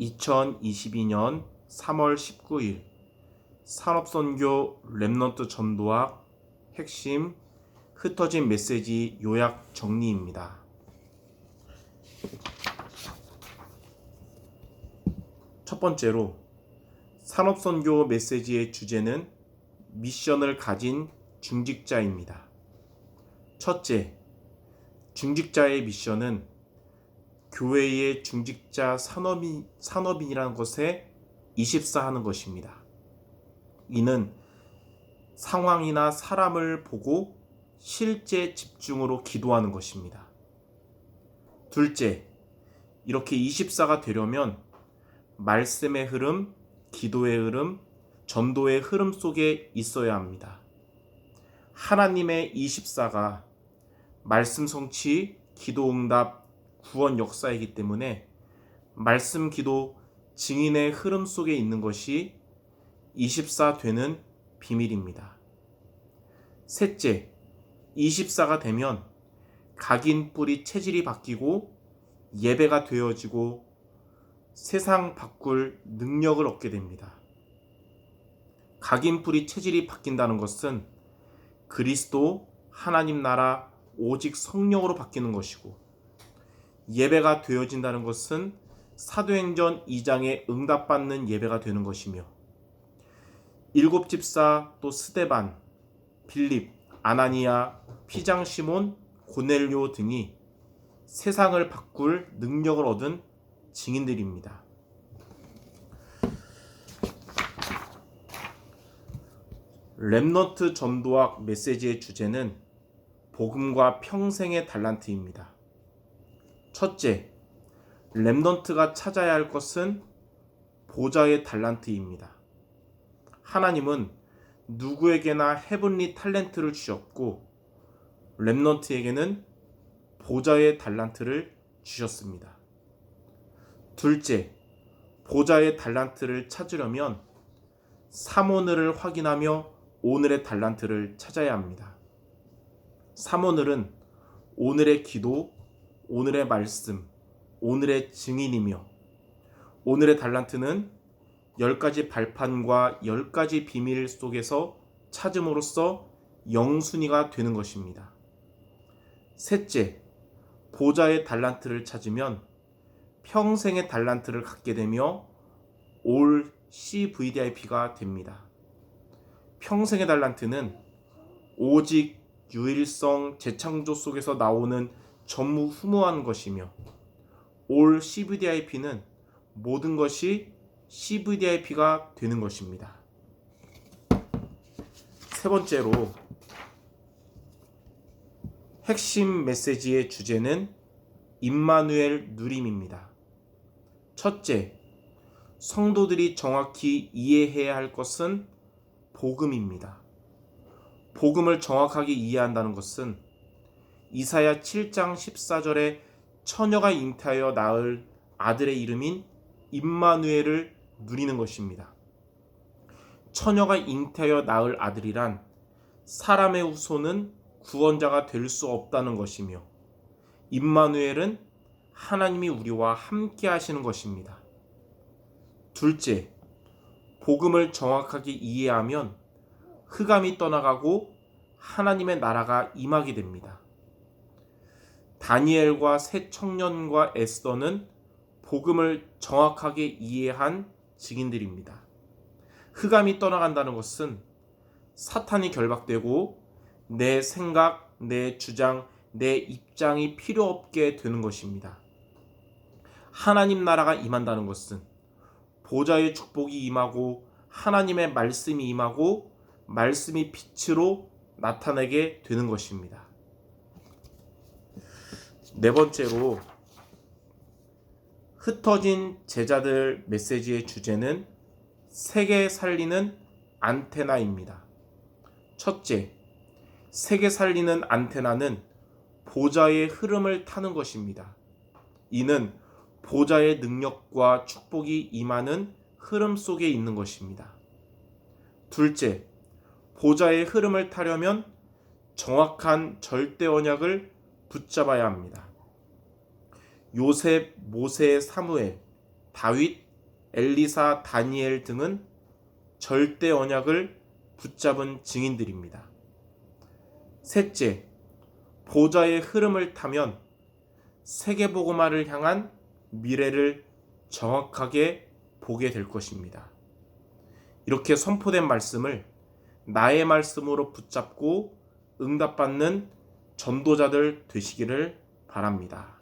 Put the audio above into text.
2022년 3월 19일 산업선교 랩넌트 전도학 핵심 흩어진 메시지 요약 정리입니다. 첫 번째로 산업선교 메시지의 주제는 미션을 가진 중직자입니다. 첫째, 중직자의 미션은 교회의 중직자 산업인, 산업인이라는 것에 24하는 것입니다. 이는 상황이나 사람을 보고 실제 집중으로 기도하는 것입니다. 둘째, 이렇게 24가 되려면 말씀의 흐름, 기도의 흐름, 전도의 흐름 속에 있어야 합니다. 하나님의 24가 말씀 성취, 기도 응답, 구원 역사이기 때문에 말씀 기도 증인의 흐름 속에 있는 것이 24 되는 비밀입니다. 셋째, 24가 되면 각인 뿌리 체질이 바뀌고 예배가 되어지고 세상 바꿀 능력을 얻게 됩니다. 각인 뿌리 체질이 바뀐다는 것은 그리스도 하나님 나라 오직 성령으로 바뀌는 것이고 예배가 되어진다는 것은 사도행전 2장에 응답받는 예배가 되는 것이며 일곱 집사 또 스데반, 빌립, 아나니아, 피장 시몬, 고넬료 등이 세상을 바꿀 능력을 얻은 증인들입니다. 랩너트 전도학 메시지의 주제는 복음과 평생의 달란트입니다. 첫째, 랩넌트가 찾아야 할 것은 보좌의 달란트입니다. 하나님은 누구에게나 헤븐리 탤런트를 주셨고 랩넌트에게는 보좌의 달란트를 주셨습니다. 둘째, 보좌의 달란트를 찾으려면 사모늘을 확인하며 오늘의 달란트를 찾아야 합니다. 사모늘은 오늘의 기도, 오늘의 말씀, 오늘의 증인이며 오늘의 달란트는 열 가지 발판과 열 가지 비밀 속에서 찾음으로써 영순이가 되는 것입니다. 셋째, 보좌의 달란트를 찾으면 평생의 달란트를 갖게 되며 올 CVDIP가 됩니다. 평생의 달란트는 오직 유일성 재창조 속에서 나오는 전무후무한 것이며 올 CVDIP는 모든 것이 CVDIP가 되는 것입니다. 세 번째로 핵심 메시지의 주제는 임마누엘 누림입니다. 첫째, 성도들이 정확히 이해해야 할 것은 복음입니다. 복음을 정확하게 이해한다는 것은 이사야 7장 14절에 처녀가 잉태하여 낳을 아들의 이름인 임마누엘을 누리는 것입니다. 처녀가 잉태하여 낳을 아들이란 사람의 후손은 구원자가 될 수 없다는 것이며 임마누엘은 하나님이 우리와 함께 하시는 것입니다. 둘째, 복음을 정확하게 이해하면 흑암이 떠나가고 하나님의 나라가 임하게 됩니다. 다니엘과 새 청년과 에스더는 복음을 정확하게 이해한 증인들입니다. 흑암이 떠나간다는 것은 사탄이 결박되고 내 생각, 내 주장, 내 입장이 필요 없게 되는 것입니다. 하나님 나라가 임한다는 것은 보좌의 축복이 임하고 하나님의 말씀이 임하고 말씀이 빛으로 나타나게 되는 것입니다. 네 번째로 흩어진 제자들 메시지의 주제는 세계 살리는 안테나입니다. 첫째, 세계 살리는 안테나는 보좌의 흐름을 타는 것입니다. 이는 보좌의 능력과 축복이 임하는 흐름 속에 있는 것입니다. 둘째, 보좌의 흐름을 타려면 정확한 절대 언약을 붙잡아야 합니다. 요셉, 모세, 사무엘, 다윗, 엘리사, 다니엘 등은 절대 언약을 붙잡은 증인들입니다. 셋째, 보좌의 흐름을 타면 세계복음화를 향한 미래를 정확하게 보게 될 것입니다. 이렇게 선포된 말씀을 나의 말씀으로 붙잡고 응답받는 전도자들 되시기를 바랍니다.